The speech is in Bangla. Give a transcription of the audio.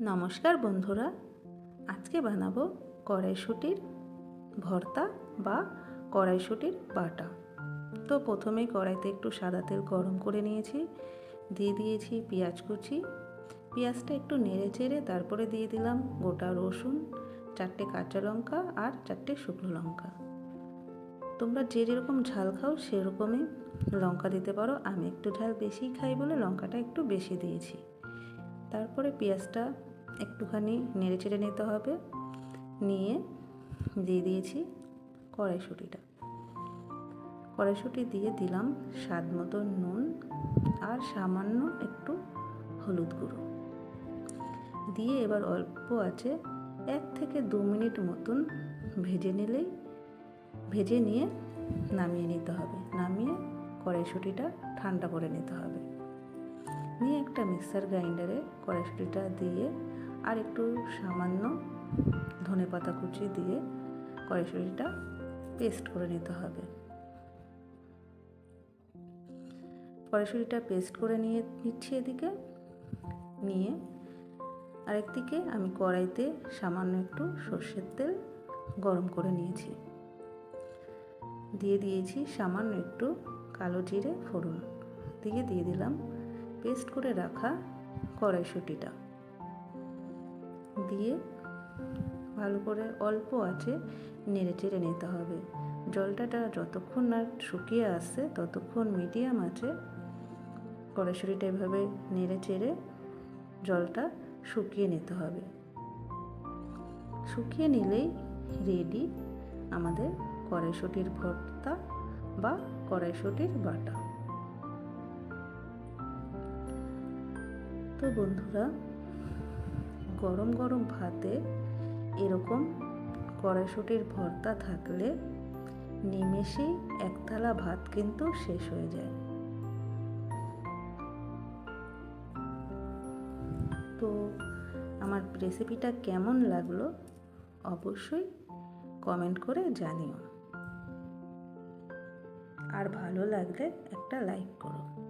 নমস্কার বন্ধুরা। আজকে বানাবো কড়াইশুটির ভর্তা বা কড়াইশুটির বাটা। তো প্রথমে কড়াইতে একটু সাদা তেল গরম করে নিয়েছি, দিয়ে দিয়েছি পেঁয়াজ কুচি। পেঁয়াজটা একটু নেড়ে চেড়ে তারপরে দিয়ে দিলাম গোটা রসুন, চারটে কাঁচা লঙ্কা আর চারটে শুকনো লঙ্কা। তোমরা যে যেরকম ঝাল খাও সেরকমই লঙ্কা দিতে পারো। আমি একটু ঝাল বেশি খাই বলে লঙ্কাটা একটু বেশি দিয়েছি। তারপরে পেঁয়াজটা একটুখানি নেড়ে চেড়ে নিতে হবে। নিয়ে দিয়ে দিয়েছি কড়াইশুঁটিটা। কড়াইশুঁটি দিয়ে দিলাম স্বাদ মতো নুন আর সামান্য একটু হলুদ গুঁড়ো। দিয়ে এবার অল্প আছে এক থেকে দু মিনিট মতন ভেজে নিলেই, ভেজে নিয়ে নামিয়ে নিতে হবে। নামিয়ে কড়াইশুঁটিটা ঠান্ডা করে নিতে হবে। নিয়ে একটা মিক্সার গ্রাইন্ডারে কড়াইশুঁটিটা দিয়ে আর একটু সামান্য ধনে পাতা কুচি দিয়ে কড়াইশুঁটিটা পেস্ট করে নিতে হবে। কড়াইশুঁটিটা পেস্ট করে নিয়ে নিচ্ছি এদিকে। নিয়ে আরেকদিকে আমি কড়াইতে সামান্য একটু সর্ষের তেল গরম করে নিয়েছি। দিয়ে দিয়েছি সামান্য একটু কালো জিরে, ফোড়ন। দিয়ে দিয়ে দিলাম পেস্ট করে রাখা কড়াইশুঁটিটা। দিয়ে ভালো করে অল্প আছে নেড়ে চেড়ে নিতে হবে। জলটাটা যতক্ষণ না শুকিয়ে আসছে, ততক্ষণ মিডিয়াম আছে। কড়াইশুঁটিটা এভাবে নেড়ে চেড়ে জলটা শুকিয়ে নিতে হবে। শুকিয়ে নিলেই রেডি আমাদের কড়াইশুঁটির ভর্তা বা কড়াইশুঁটির বাটা। তো বন্ধুরা, গরম গরম ভাতে এরকম কড়াইশুঁটির ভর্তা থাকলে নিমেষেই এক থালা ভাত কিন্তু শেষ হয়ে যায়। তো আমার রেসিপিটা কেমন লাগল অবশ্যই কমেন্ট করে জানিও। আর ভালো লাগলে একটা লাইক করো।